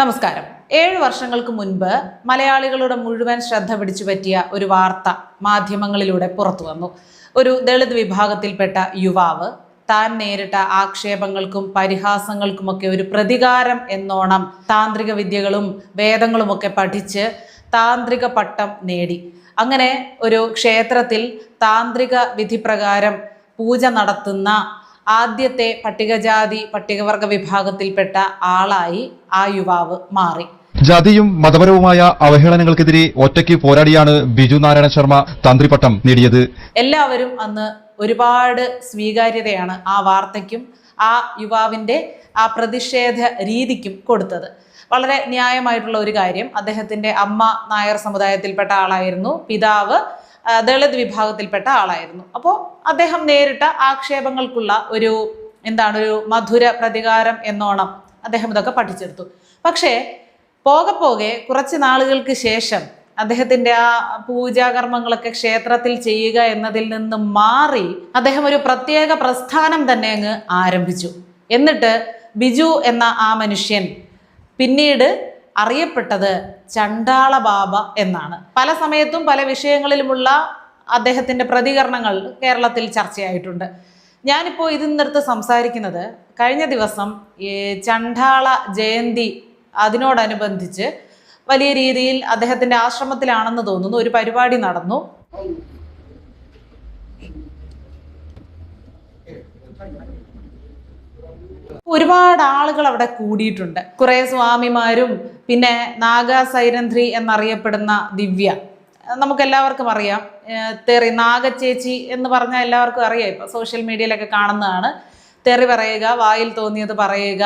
നമസ്കാരം. ഏഴ് വർഷങ്ങൾക്ക് മുൻപ് മലയാളികളുടെ മുഴുവൻ ശ്രദ്ധ പിടിച്ചു പറ്റിയ ഒരു വാർത്ത മാധ്യമങ്ങളിലൂടെ പുറത്തു വന്നു. ഒരു ദളിത് വിഭാഗത്തിൽപ്പെട്ട യുവാവ് താൻ നേരിട്ട ആക്ഷേപങ്ങൾക്കും പരിഹാസങ്ങൾക്കുമൊക്കെ ഒരു പ്രതികാരം എന്നോണം താന്ത്രിക വിദ്യകളും വേദങ്ങളുമൊക്കെ പഠിച്ച് താന്ത്രിക പട്ടം നേടി. അങ്ങനെ ഒരു ക്ഷേത്രത്തിൽ താന്ത്രിക വിധിപ്രകാരം പൂജ നടത്തുന്ന ആദ്യത്തെ പട്ടികജാതി പട്ടികവർഗ വിഭാഗത്തിൽപ്പെട്ട ആളായി ആ യുവാവ് മാറി. ജാതിയും മതപരവുമായ അവഹേളനങ്ങൾക്കെതിരെ ഒറ്റയ്ക്ക് പോരാടിയാണ് ബിജു നാരായണ ശർമ്മ തന്ത്രിപട്ടം നേടിയത്. എല്ലാവരും അന്ന് ഒരുപാട് സ്വീകാര്യതയാണ് ആ വാർത്തയ്ക്കും ആ യുവാവിന്റെ ആ പ്രതിഷേധ രീതിക്കും കൊടുത്തത്. വളരെ ന്യായമായിട്ടുള്ള ഒരു കാര്യം. അദ്ദേഹത്തിന്റെ അമ്മ നായർ സമുദായത്തിൽപ്പെട്ട ആളായിരുന്നു. പിതാവ് ദളിത് വിഭാഗത്തിൽപ്പെട്ട ആളായിരുന്നു. അപ്പോൾ അദ്ദേഹം നേരിട്ട ആക്ഷേപങ്ങൾക്കുള്ള ഒരു എന്താണ് ഒരു മധുര പ്രതികാരം എന്നോണം അദ്ദേഹം ഇതൊക്കെ പഠിച്ചെടുത്തു. പക്ഷേ പോകെ പോകെ കുറച്ച് നാളുകൾക്ക് ശേഷം അദ്ദേഹത്തിന്റെ ആ പൂജാകർമ്മങ്ങളൊക്കെ ക്ഷേത്രത്തിൽ ചെയ്യുക എന്നതിൽ നിന്ന് മാറി അദ്ദേഹം ഒരു പ്രത്യേക പ്രസ്ഥാനം തന്നെ അങ്ങ് ആരംഭിച്ചു. എന്നിട്ട് ബിജു എന്ന ആ മനുഷ്യൻ പിന്നീട് അറിയപ്പെട്ടത് ചണ്ടാള ബാബ എന്നാണ്. പല സമയത്തും പല വിഷയങ്ങളിലുമുള്ള അദ്ദേഹത്തിന്റെ പ്രതികരണങ്ങൾ കേരളത്തിൽ ചർച്ചയായിട്ടുണ്ട്. ഞാനിപ്പോൾ ഇതിൽ നിന്നെടുത്ത് സംസാരിക്കുന്നത് കഴിഞ്ഞ ദിവസം ഈ ചണ്ടാള ജയന്തി അതിനോടനുബന്ധിച്ച് വലിയ രീതിയിൽ അദ്ദേഹത്തിന്റെ ആശ്രമത്തിലാണെന്ന് തോന്നുന്നു. ഒരു പരിപാടി നടന്നു. ഒരുപാട് ആളുകൾ അവിടെ കൂടിയിട്ടുണ്ട്. കുറെ സ്വാമിമാരും പിന്നെ നാഗ സൈരന്ധ്രി എന്നറിയപ്പെടുന്ന ദിവ്യ. നമുക്ക് എല്ലാവർക്കും അറിയാം തെറി നാഗച്ചേച്ചി എന്ന് പറഞ്ഞാൽ എല്ലാവർക്കും അറിയാം. ഇപ്പൊ സോഷ്യൽ മീഡിയയിലൊക്കെ കാണുന്നതാണ്. തെറി പറയുക വായിൽ തോന്നിയത് പറയുക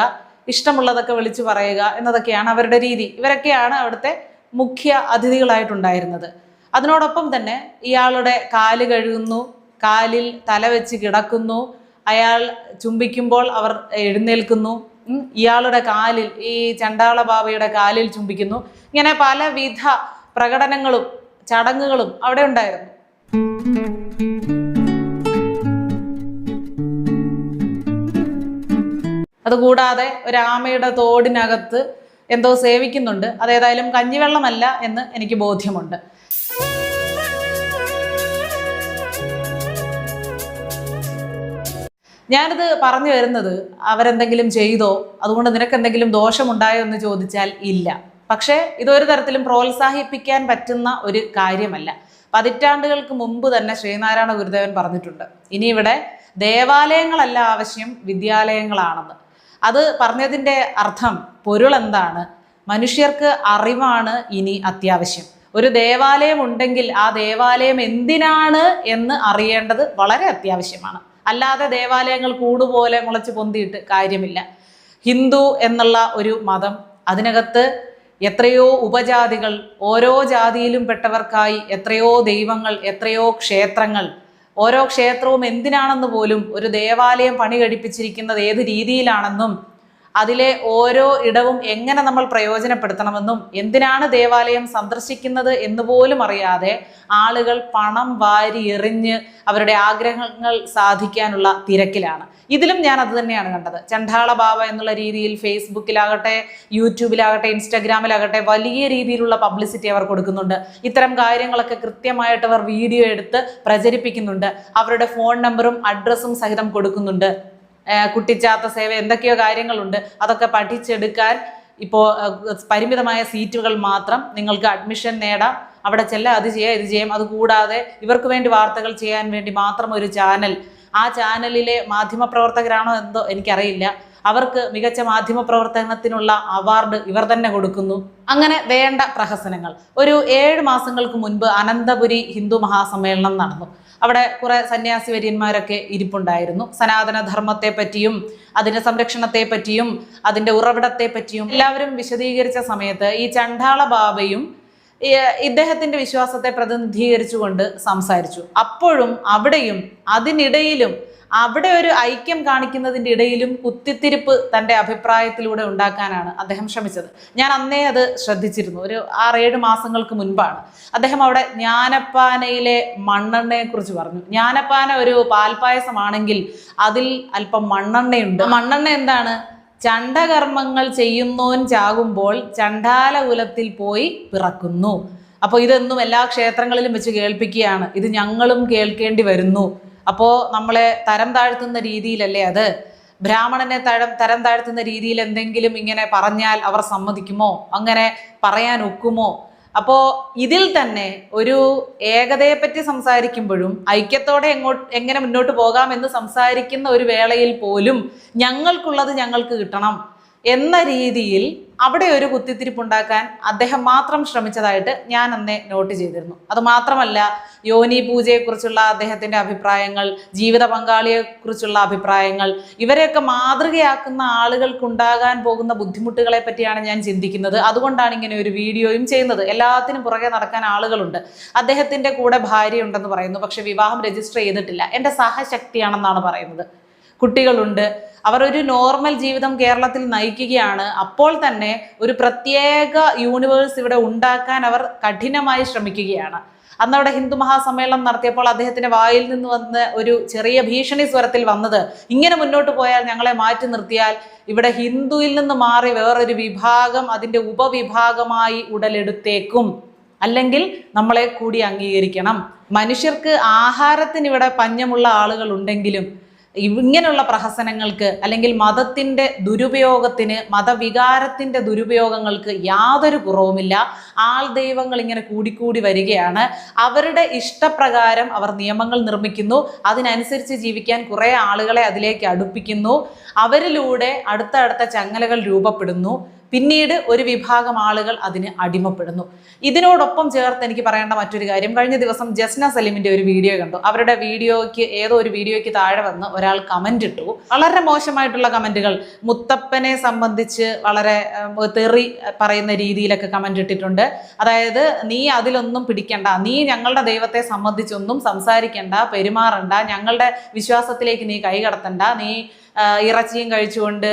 ഇഷ്ടമുള്ളതൊക്കെ വിളിച്ചു പറയുക എന്നതൊക്കെയാണ് അവരുടെ രീതി. ഇവരൊക്കെയാണ് അവിടുത്തെ മുഖ്യ അതിഥികളായിട്ടുണ്ടായിരുന്നത്. അതിനോടൊപ്പം തന്നെ ഇയാളുടെ കാൽ കഴുകുന്നു കാലിൽ തല വെച്ച് കിടക്കുന്നു അയാൾ ചുംബിക്കുമ്പോൾ അവർ എഴുന്നേൽക്കുന്നു. ഇയാളുടെ കാലിൽ ഈ ചണ്ടാള ബാബയുടെ കാലിൽ ചുംബിക്കുന്നു. ഇങ്ങനെ പലവിധ പ്രകടനങ്ങളും ചടങ്ങുകളും അവിടെ ഉണ്ടായിരുന്നു. അതുകൂടാതെ ഒരു ആമയുടെ തോടിനകത്ത് എന്തോ സേവിക്കുന്നുണ്ട്. അതേതായാലും കഞ്ഞിവെള്ളമല്ല എന്ന് എനിക്ക് ബോധ്യമുണ്ട്. ഞാനിത് പറഞ്ഞു വരുന്നത് അവരെന്തെങ്കിലും ചെയ്തോ? അതുകൊണ്ട് നിനക്ക് എന്തെങ്കിലും ദോഷമുണ്ടായോ എന്ന് ചോദിച്ചാൽ ഇല്ല. പക്ഷേ ഇതൊരു തരത്തിലും പ്രോത്സാഹിപ്പിക്കാൻ പറ്റുന്ന ഒരു കാര്യമല്ല. പതിറ്റാണ്ടുകൾക്ക് മുമ്പ് തന്നെ ശ്രീനാരായണ ഗുരുദേവൻ പറഞ്ഞിട്ടുണ്ട്. ഇനി ഇവിടെ ദേവാലയങ്ങളല്ല ആവശ്യം വിദ്യാലയങ്ങളാണെന്ന്. അത് പറഞ്ഞതിന്റെ അർത്ഥം പൊരുൾ എന്താണ് മനുഷ്യർക്ക് അറിവാണ് ഇനി അത്യാവശ്യം. ഒരു ദേവാലയം ഉണ്ടെങ്കിൽ ആ ദേവാലയം എന്തിനാണ് എന്ന് അറിയേണ്ടത് വളരെ അത്യാവശ്യമാണ്. അല്ലാതെ ദേവാലയങ്ങൾ കൂടുപോലെ മുളച്ച് പൊന്തിയിട്ട് കാര്യമില്ല. ഹിന്ദു എന്നുള്ള ഒരു മതം അതിനകത്ത് എത്രയോ ഉപജാതികൾ ഓരോ ജാതിയിലും പെട്ടവർക്കായി എത്രയോ ദൈവങ്ങൾ എത്രയോ ക്ഷേത്രങ്ങൾ. ഓരോ ക്ഷേത്രവും എന്തിനാണെന്ന് പോലും ഒരു ദേവാലയം പണി കഴിപ്പിച്ചിരിക്കുന്നത് ഏത് രീതിയിലാണെന്നും അതിലെ ഓരോ ഇടവും എങ്ങനെ നമ്മൾ പ്രയോജനപ്പെടുത്തണമെന്നും എന്തിനാണ് ദേവാലയം സന്ദർശിക്കുന്നത് എന്ന് പോലും അറിയാതെ ആളുകൾ പണം വാരി എറിഞ്ഞ് അവരുടെ ആഗ്രഹങ്ങൾ സാധിക്കാനുള്ള തിരക്കിലാണ്. ഇതിലും ഞാൻ അത് തന്നെയാണ് കണ്ടത്. ചണ്ടാള ബാബ എന്നുള്ള രീതിയിൽ ഫേസ്ബുക്കിലാകട്ടെ യൂട്യൂബിലാകട്ടെ ഇൻസ്റ്റാഗ്രാമിലാകട്ടെ വലിയ രീതിയിലുള്ള പബ്ലിസിറ്റി അവർ കൊടുക്കുന്നുണ്ട്. ഇത്തരം കാര്യങ്ങളൊക്കെ കൃത്യമായിട്ട് അവർ വീഡിയോ എടുത്ത് പ്രചരിപ്പിക്കുന്നുണ്ട്. അവരുടെ ഫോൺ നമ്പറും അഡ്രസ്സും സഹിതം കൊടുക്കുന്നുണ്ട്. കുട്ടിച്ചാത്ത സേവ എന്തൊക്കെയോ കാര്യങ്ങളുണ്ട്. അതൊക്കെ പഠിച്ചെടുക്കാൻ ഇപ്പോൾ പരിമിതമായ സീറ്റുകൾ മാത്രം നിങ്ങൾക്ക് അഡ്മിഷൻ നേടാം. അവിടെ ചെല്ലാം അത് ചെയ്യാം ഇത് ചെയ്യാം. അതുകൂടാതെ ഇവർക്ക് വേണ്ടി വാർത്തകൾ ചെയ്യാൻ വേണ്ടി മാത്രം ഒരു ചാനൽ. ആ ചാനലിലെ മാധ്യമപ്രവർത്തകരാണോ എന്തോ എനിക്കറിയില്ല. അവർക്ക് മികച്ച മാധ്യമ പ്രവർത്തനത്തിനുള്ള അവാർഡ് ഇവർ തന്നെ കൊടുക്കുന്നു. അങ്ങനെ വേണ്ട പ്രഹസനങ്ങൾ. ഒരു ഏഴ് മാസങ്ങൾക്ക് മുൻപ് അനന്തപുരി ഹിന്ദു മഹാസമ്മേളനം നടന്നു. അവിടെ കുറെ സന്യാസി വര്യന്മാരൊക്കെ ഇരിപ്പുണ്ടായിരുന്നു. സനാതനധർമ്മത്തെ പറ്റിയും അതിന്റെ സംരക്ഷണത്തെ പറ്റിയും അതിന്റെ ഉറവിടത്തെ പറ്റിയും എല്ലാവരും വിശദീകരിച്ച സമയത്ത് ഈ ചണ്ടാള ബാബയും ഇദ്ദേഹത്തിന്റെ വിശ്വാസത്തെ പ്രതിനിധീകരിച്ചുകൊണ്ട് സംസാരിച്ചു. അപ്പോഴും അവിടെയും അതിനിടയിലും അവിടെ ഒരു ഐക്യം കാണിക്കുന്നതിന്റെ ഇടയിലും കുത്തിത്തിരിപ്പ് തന്റെ അഭിപ്രായത്തിലൂടെ ഉണ്ടാക്കാനാണ് അദ്ദേഹം ശ്രമിച്ചത്. ഞാൻ അന്നേ അത് ശ്രദ്ധിച്ചിരുന്നു. ഒരു ആറേഴ് മാസങ്ങൾക്ക് മുൻപാണ്. അദ്ദേഹം അവിടെ ജ്ഞാനപ്പാനയിലെ മണ്ണെണ്ണയെക്കുറിച്ച് പറഞ്ഞു. ജ്ഞാനപ്പാന ഒരു പാൽപായസമാണെങ്കിൽ അതിൽ അല്പം മണ്ണെണ്ണയുണ്ട്. മണ്ണെണ്ണ എന്താണ്? ചണ്ടകർമ്മങ്ങൾ ചെയ്യുന്നോൻ ചാകുമ്പോൾ ചണ്ടാല കുലത്തിൽ പോയി പിറക്കുന്നു. അപ്പോൾ ഇതെന്നും എല്ലാ ക്ഷേത്രങ്ങളിലും വെച്ച് കേൾപ്പിക്കുകയാണ്. ഇത് ഞങ്ങളും കേൾക്കേണ്ടി വരുന്നു. അപ്പോൾ നമ്മളെ തരം താഴ്ത്തുന്ന രീതിയിലല്ലേ അത്? ബ്രാഹ്മണനെ തരം തരം താഴ്ത്തുന്ന രീതിയിൽ എന്തെങ്കിലും ഇങ്ങനെ പറഞ്ഞാൽ അവർ സമ്മതിക്കുമോ? അങ്ങനെ പറയാൻ ഒക്കുമോ? അപ്പോൾ ഇതിൽ തന്നെ ഒരു ഏകതയെ പറ്റി സംസാരിക്കുമ്പോഴും ഐക്യത്തോടെ എങ്ങോട്ട് എങ്ങനെ മുന്നോട്ട് പോകാമെന്ന് സംസാരിക്കുന്ന ഒരു വേളയിൽ പോലും ഞങ്ങൾക്കുള്ളത് ഞങ്ങൾക്ക് കിട്ടണം. എന്ന രീതിയിൽ അവിടെ ഒരു കുത്തിത്തിരിപ്പുണ്ടാക്കാൻ അദ്ദേഹം മാത്രം ശ്രമിച്ചതായിട്ട് ഞാൻ അന്നേ നോട്ട് ചെയ്തിരുന്നു. അത് മാത്രമല്ല യോനി പൂജയെക്കുറിച്ചുള്ള അദ്ദേഹത്തിന്റെ അഭിപ്രായങ്ങൾ ജീവിത പങ്കാളിയെക്കുറിച്ചുള്ള അഭിപ്രായങ്ങൾ ഇവരെയൊക്കെ മാതൃകയാക്കുന്ന ആളുകൾക്കുണ്ടാകാൻ പോകുന്ന ബുദ്ധിമുട്ടുകളെ പറ്റിയാണ് ഞാൻ ചിന്തിക്കുന്നത്. അതുകൊണ്ടാണ് ഇങ്ങനെ ഒരു വീഡിയോയും ചെയ്യുന്നത്. എല്ലാത്തിനും പുറകെ നടക്കാൻ ആളുകളുണ്ട്. അദ്ദേഹത്തിന്റെ കൂടെ ഭാര്യയുണ്ടെന്ന് പറയുന്നു. പക്ഷെ വിവാഹം രജിസ്റ്റർ ചെയ്തിട്ടില്ല. എന്റെ സഹശക്തിയാണെന്നാണ് പറയുന്നത്. കുട്ടികളുണ്ട്. അവർ ഒരു നോർമൽ ജീവിതം കേരളത്തിൽ നയിക്കുകയാണ്. അപ്പോൾ തന്നെ ഒരു പ്രത്യേക യൂണിവേഴ്സ് ഇവിടെ ഉണ്ടാക്കാൻ അവർ കഠിനമായി ശ്രമിക്കുകയാണ്. അന്നവിടെ ഹിന്ദു മഹാസമ്മേളനം നടത്തിയപ്പോൾ അദ്ദേഹത്തിന്റെ വായിൽ നിന്ന് വന്ന് ഒരു ചെറിയ ഭീഷണി സ്വരത്തിൽ വന്നത് ഇങ്ങനെ മുന്നോട്ട് പോയാൽ ഞങ്ങളെ മാറ്റി നിർത്തിയാൽ ഇവിടെ ഹിന്ദുവിൽ നിന്ന് മാറി വേറൊരു വിഭാഗം അതിന്റെ ഉപവിഭാഗമായി ഉടലെടുത്തേക്കും. അല്ലെങ്കിൽ നമ്മളെ കൂടി അംഗീകരിക്കണം. മനുഷ്യർക്ക് ആഹാരത്തിന് ഇവിടെ പഞ്ഞമുള്ള ആളുകൾ ഉണ്ടെങ്കിലും ഇങ്ങനെയുള്ള പ്രഹസനങ്ങൾക്ക് അല്ലെങ്കിൽ മതത്തിന്റെ ദുരുപയോഗത്തിന് മതവികാരത്തിന്റെ ദുരുപയോഗങ്ങൾക്ക് യാതൊരു കുറവുമില്ല. ആൾ ദൈവങ്ങൾ ഇങ്ങനെ കൂടിക്കൂടി വരികയാണ്. അവരുടെ ഇഷ്ടപ്രകാരം അവർ നിയമങ്ങൾ നിർമ്മിക്കുന്നു. അതിനനുസരിച്ച് ജീവിക്കാൻ കുറേ ആളുകളെ അതിലേക്ക് അടുപ്പിക്കുന്നു. അവരിലൂടെ അടുത്ത അടുത്ത ചങ്ങലകൾ രൂപപ്പെടുന്നു. പിന്നീട് ഒരു വിഭാഗം ആളുകൾ അതിന് അടിമപ്പെടുന്നു. ഇതിനോടൊപ്പം ചേർത്ത് എനിക്ക് പറയേണ്ട മറ്റൊരു കാര്യം. കഴിഞ്ഞ ദിവസം ജസ്ന സലീമിന്റെ ഒരു വീഡിയോ കണ്ടു. അവരുടെ വീഡിയോയ്ക്ക് ഏതോ ഒരു വീഡിയോയ്ക്ക് താഴെ വന്ന് ഒരാൾ കമന്റ് ഇട്ടു. വളരെ മോശമായിട്ടുള്ള കമന്റുകൾ മുത്തപ്പനെ സംബന്ധിച്ച് വളരെ തെറി പറയുന്ന രീതിയിലൊക്കെ കമന്റ് ഇട്ടിട്ടുണ്ട്. അതായത് നീ അതിലൊന്നും പിടിക്കണ്ട. നീ ഞങ്ങളുടെ ദൈവത്തെ സംബന്ധിച്ചൊന്നും സംസാരിക്കണ്ട പെരുമാറണ്ട. ഞങ്ങളുടെ വിശ്വാസത്തിലേക്ക് നീ കൈകടത്തണ്ട നീ ഇറച്ചിയും കഴിച്ചുകൊണ്ട്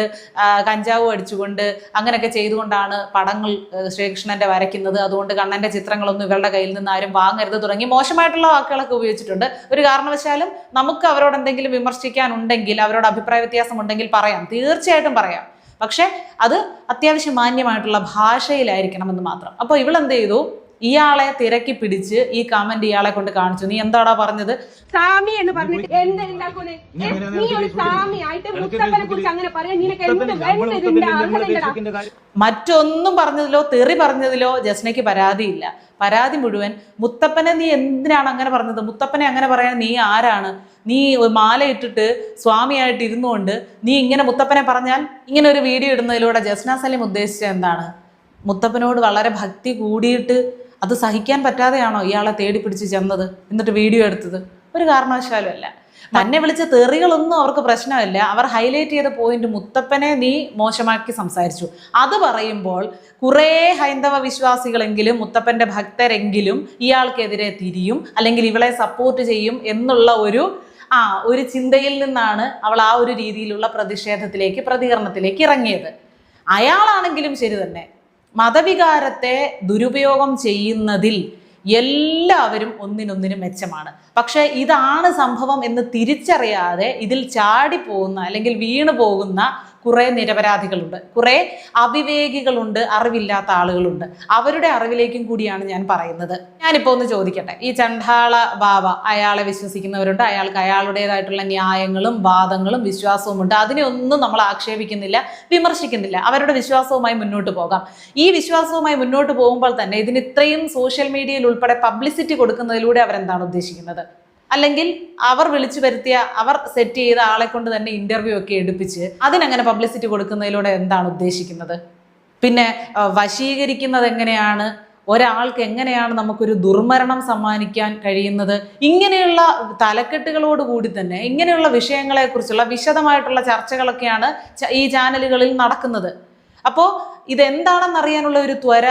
കഞ്ചാവും അടിച്ചുകൊണ്ട് അങ്ങനെയൊക്കെ ചെയ്തുകൊണ്ടാണ് പടങ്ങൾ ശ്രീകൃഷ്ണന്റെ വരയ്ക്കുന്നത്. അതുകൊണ്ട് കണ്ണന്റെ ചിത്രങ്ങളൊന്നും ഇവരുടെ കയ്യിൽ നിന്ന് ആരും വാങ്ങരുത് തുടങ്ങി മോശമായിട്ടുള്ള വാക്കുകളൊക്കെ ഉപയോഗിച്ചിട്ടുണ്ട്. ഒരു കാരണവശാലും നമുക്ക് അവരോട് എന്തെങ്കിലും വിമർശിക്കാനുണ്ടെങ്കിൽ അവരോട് അഭിപ്രായ വ്യത്യാസം ഉണ്ടെങ്കിൽ പറയാം. തീർച്ചയായിട്ടും പറയാം. പക്ഷെ അത് അത്യാവശ്യം മാന്യമായിട്ടുള്ള ഭാഷയിലായിരിക്കണമെന്ന് മാത്രം. അപ്പോൾ ഇവളെന്ത് ചെയ്തു? ഇയാളെ തിരക്കി പിടിച്ച് ഈ കമന്റ് ഇയാളെ കൊണ്ട് കാണിച്ചു. നീ എന്താടാ പറഞ്ഞത്? സാമി എന്ന് പറഞ്ഞിട്ട് നീ ഒരു സ്വാമി ആയിട്ട് മുത്തപ്പനെ കുറിച്ച് അങ്ങനെ പറയാൻ നിനക്ക് എന്ത് എന്ത് ഇതിന്റെ മറ്റൊന്നും പറഞ്ഞതിലോ തെറി പറഞ്ഞതിലോ ജസ്നയ്ക്ക് പരാതിയില്ല പരാതി മുഴുവൻ മുത്തപ്പനെ നീ എന്തിനാണ് അങ്ങനെ പറഞ്ഞത്? മുത്തപ്പനെ അങ്ങനെ പറയാൻ നീ ആരാണ്? നീ ഒരു മാല ഇട്ടിട്ട് സ്വാമിയായിട്ട് ഇരുന്നുകൊണ്ട് നീ ഇങ്ങനെ മുത്തപ്പനെ പറഞ്ഞാൽ ഇങ്ങനെ ഒരു വീഡിയോ ഇടുന്നതിലൂടെ ജസ്ന സലീം ഉദ്ദേശിച്ചത് എന്താണ്? മുത്തപ്പനോട് വളരെ ഭക്തി കൂടിയിട്ട് അത് സഹിക്കാൻ പറ്റാതെയാണോ ഇയാളെ തേടി പിടിച്ച് ചെന്നത്? എന്നിട്ട് വീഡിയോ എടുത്തത്. ഒരു കാരണവശാലും അല്ല തന്നെ വിളിച്ച തെറികളൊന്നും അവർക്ക് പ്രശ്നമല്ല. അവർ ഹൈലൈറ്റ് ചെയ്ത പോയിന്റ് മുത്തപ്പനെ നീ മോശമാക്കി സംസാരിച്ചു. അത് പറയുമ്പോൾ കുറേ ഹൈന്ദവ വിശ്വാസികളെങ്കിലും മുത്തപ്പന്റെ ഭക്തരെങ്കിലും ഇയാൾക്കെതിരെ തിരിയും അല്ലെങ്കിൽ ഇവളെ സപ്പോർട്ട് ചെയ്യും എന്നുള്ള ഒരു ആ ഒരു ചിന്തയിൽ നിന്നാണ് അവൾ ആ ഒരു രീതിയിലുള്ള പ്രതിഷേധത്തിലേക്ക് പ്രതികരണത്തിലേക്ക് ഇറങ്ങിയത്. അയാളാണെങ്കിലും ശരി തന്നെ. മതവികാരത്തെ ദുരുപയോഗം ചെയ്യുന്നതിൽ എല്ലാവരും ഒന്നിനൊന്നിനും മെച്ചമാണ്. പക്ഷേ ഇതാണ് സംഭവം എന്ന് തിരിച്ചറിയാതെ ഇതിൽ ചാടിപ്പോകുന്ന അല്ലെങ്കിൽ വീണു പോകുന്ന കുറേ നിരപരാധികളുണ്ട്. കുറേ അവിവേകികളുണ്ട് അറിവില്ലാത്ത ആളുകളുണ്ട്. അവരുടെ അറിവിലേക്കും കൂടിയാണ് ഞാൻ പറയുന്നത്. ഞാനിപ്പോൾ ഒന്ന് ചോദിക്കട്ടെ. ഈ ചണ്ടാള ബാബ അയാളെ വിശ്വസിക്കുന്നവരുണ്ട്. അയാൾക്ക് അയാളുടേതായിട്ടുള്ള ന്യായങ്ങളും വാദങ്ങളും വിശ്വാസവും ഉണ്ട് അതിനെ ഒന്നും നമ്മൾ ആക്ഷേപിക്കുന്നില്ല വിമർശിക്കുന്നില്ല. അവരുടെ വിശ്വാസവുമായി മുന്നോട്ട് പോകാം. ഈ വിശ്വാസവുമായി മുന്നോട്ട് പോകുമ്പോൾ തന്നെ ഇതിന് ഇത്രയും സോഷ്യൽ മീഡിയയിൽ ഉൾപ്പെടെ പബ്ലിസിറ്റി കൊടുക്കുന്നതിലൂടെ അവരെന്താണ് ഉദ്ദേശിക്കുന്നത്? അല്ലെങ്കിൽ അവർ വിളിച്ചു വരുത്തിയ അവർ സെറ്റ് ചെയ്ത ആളെ കൊണ്ട് തന്നെ ഇന്റർവ്യൂ ഒക്കെ എടുപ്പിച്ച് അതിനങ്ങനെ പബ്ലിസിറ്റി കൊടുക്കുന്നതിലൂടെ എന്താണ് ഉദ്ദേശിക്കുന്നത്? പിന്നെ വശീകരിക്കുന്നത് എങ്ങനെയാണ്? ഒരാൾക്ക് എങ്ങനെയാണ് നമുക്കൊരു ദുർമരണം സമ്മാനിക്കാൻ കഴിയുന്നത്? ഇങ്ങനെയുള്ള തലക്കെട്ടുകളോട് കൂടി തന്നെ ഇങ്ങനെയുള്ള വിഷയങ്ങളെക്കുറിച്ചുള്ള വിശദമായിട്ടുള്ള ചർച്ചകളൊക്കെയാണ് ഈ ചാനലുകളിൽ നടക്കുന്നത്. അപ്പോൾ ഇതെന്താണെന്ന് അറിയാനുള്ള ഒരു ത്വര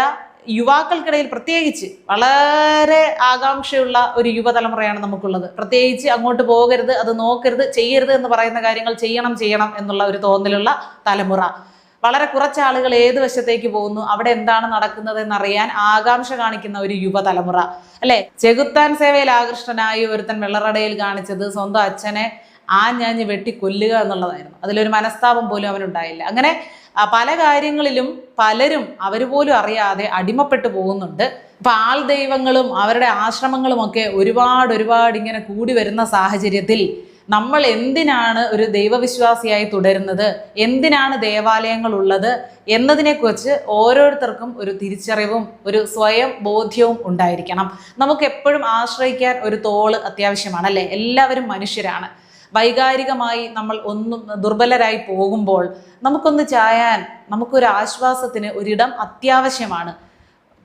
യുവാക്കൾക്കിടയിൽ പ്രത്യേകിച്ച് വളരെ ആകാംക്ഷയുള്ള ഒരു യുവതലമുറയാണ് നമുക്കുള്ളത്. പ്രത്യേകിച്ച് അങ്ങോട്ട് പോകരുത് അത് നോക്കരുത് ചെയ്യരുത് എന്ന് പറയുന്ന കാര്യങ്ങൾ ചെയ്യണം ചെയ്യണം എന്നുള്ള ഒരു തോന്നലുള്ള തലമുറ. വളരെ കുറച്ച് ആളുകൾ ഏത് വശത്തേക്ക് പോകുന്നു അവിടെ എന്താണ് നടക്കുന്നത് എന്നറിയാൻ ആകാംക്ഷ കാണിക്കുന്ന ഒരു യുവതലമുറ. അല്ലെ? ചെകുത്താൻ സേവയിൽ ആകൃഷ്ടനായി ഒരുത്തൻ വെള്ളറടയിൽ കാണിച്ചത് സ്വന്തം അച്ഛനെ ആഞ്ഞാഞ്ഞ് വെട്ടി കൊല്ലുക എന്നുള്ളതായിരുന്നു. അതിലൊരു മനസ്താപം പോലും അവനുണ്ടായില്ല. അങ്ങനെ പല കാര്യങ്ങളിലും പലരും അവർ പോലും അറിയാതെ അടിമപ്പെട്ടു പോകുന്നുണ്ട്. ഇപ്പൊ ആൾ ദൈവങ്ങളും അവരുടെ ആശ്രമങ്ങളും ഒക്കെ ഒരുപാട് ഒരുപാട് ഇങ്ങനെ കൂടി വരുന്ന സാഹചര്യത്തിൽ നമ്മൾ എന്തിനാണ് ഒരു ദൈവവിശ്വാസിയായി തുടരുന്നത്? എന്തിനാണ് ദേവാലയങ്ങൾ ഉള്ളത്? എന്നതിനെക്കുറിച്ച് ഓരോരുത്തർക്കും ഒരു തിരിച്ചറിവും ഒരു സ്വയം ബോധ്യവും ഉണ്ടായിരിക്കണം. നമുക്ക് എപ്പോഴും ആശ്രയിക്കാൻ ഒരു തോൾ അത്യാവശ്യമാണ് അല്ലേ? എല്ലാവരും മനുഷ്യരാണ്. വൈകാരികമായി നമ്മൾ ഒന്നും ദുർബലരായി പോകുമ്പോൾ നമുക്കൊന്ന് ചായാൻ നമുക്കൊരു ആശ്വാസത്തിന് ഒരിടം അത്യാവശ്യമാണ്.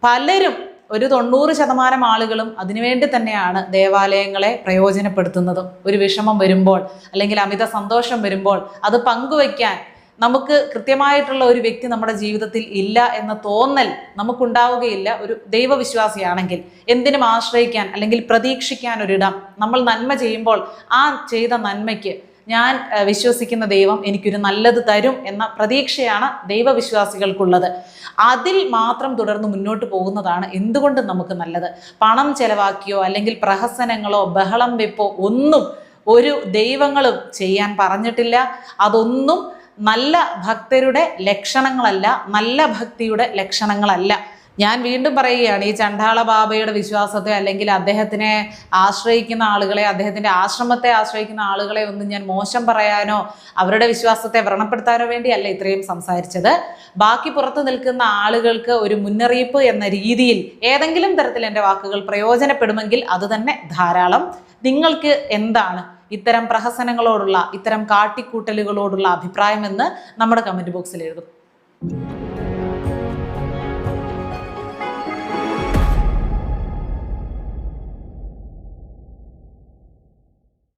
പലരും ഒരു തൊണ്ണൂറ് ശതമാനം ആളുകളും അതിനുവേണ്ടി തന്നെയാണ് ദേവാലയങ്ങളെ പ്രയോജനപ്പെടുത്തുന്നതും. ഒരു വിഷമം വരുമ്പോൾ അല്ലെങ്കിൽ അമിത സന്തോഷം വരുമ്പോൾ അത് പങ്കുവയ്ക്കാൻ നമുക്ക് കൃത്യമായിട്ടുള്ള ഒരു വ്യക്തി നമ്മുടെ ജീവിതത്തിൽ ഇല്ല എന്ന തോന്നൽ നമുക്കുണ്ടാവുകയില്ല ഒരു ദൈവവിശ്വാസിയാണെങ്കിൽ എന്തിനും ആശ്രയിക്കാൻ അല്ലെങ്കിൽ പ്രതീക്ഷിക്കാൻ ഒരിടം നമ്മൾ നന്മ ചെയ്യുമ്പോൾ ആ ചെയ്ത നന്മയ്ക്ക് ഞാൻ വിശ്വസിക്കുന്ന ദൈവം എനിക്കൊരു നല്ലത് തരും എന്ന പ്രതീക്ഷയാണ് ദൈവവിശ്വാസികൾക്കുള്ളത്. അതിൽ മാത്രം തുടർന്ന് മുന്നോട്ട് പോകുന്നതാണ് എന്തുകൊണ്ട് നമുക്ക് നല്ലത്? പണം ചെലവാക്കിയോ അല്ലെങ്കിൽ പ്രഹസനങ്ങളോ ബഹളം വെപ്പോ ഒന്നും ഒരു ദൈവങ്ങളും ചെയ്യാൻ പറഞ്ഞിട്ടില്ല. അതൊന്നും നല്ല ഭക്തരുടെ ലക്ഷണങ്ങളല്ല നല്ല ഭക്തിയുടെ ലക്ഷണങ്ങളല്ല. ഞാൻ വീണ്ടും പറയുകയാണ് ഈ ചണ്ടാള ബാബയുടെ വിശ്വാസത്തെ അല്ലെങ്കിൽ അദ്ദേഹത്തിനെ ആശ്രയിക്കുന്ന ആളുകളെ അദ്ദേഹത്തിന്റെ ആശ്രമത്തെ ആശ്രയിക്കുന്ന ആളുകളെ ഒന്നും ഞാൻ മോശം പറയാനോ അവരുടെ വിശ്വാസത്തെ വ്രണപ്പെടുത്താനോ വേണ്ടിയല്ല ഇത്രയും സംസാരിച്ചത്. ബാക്കി പുറത്തു നിൽക്കുന്ന ആളുകൾക്ക് ഒരു മുന്നറിയിപ്പ് എന്ന രീതിയിൽ ഏതെങ്കിലും തരത്തിൽ എന്റെ വാക്കുകൾ പ്രയോജനപ്പെടുമെങ്കിൽ അത് തന്നെ ധാരാളം. നിങ്ങൾക്ക് എന്താണ് ഇത്തരം പ്രഹസനങ്ങളോടുള്ള ഇത്തരം കാട്ടിക്കൂട്ടലുകളോടുള്ള അഭിപ്രായമെന്ന് നമ്മുടെ കമന്റ് ബോക്സിൽ എഴുതും.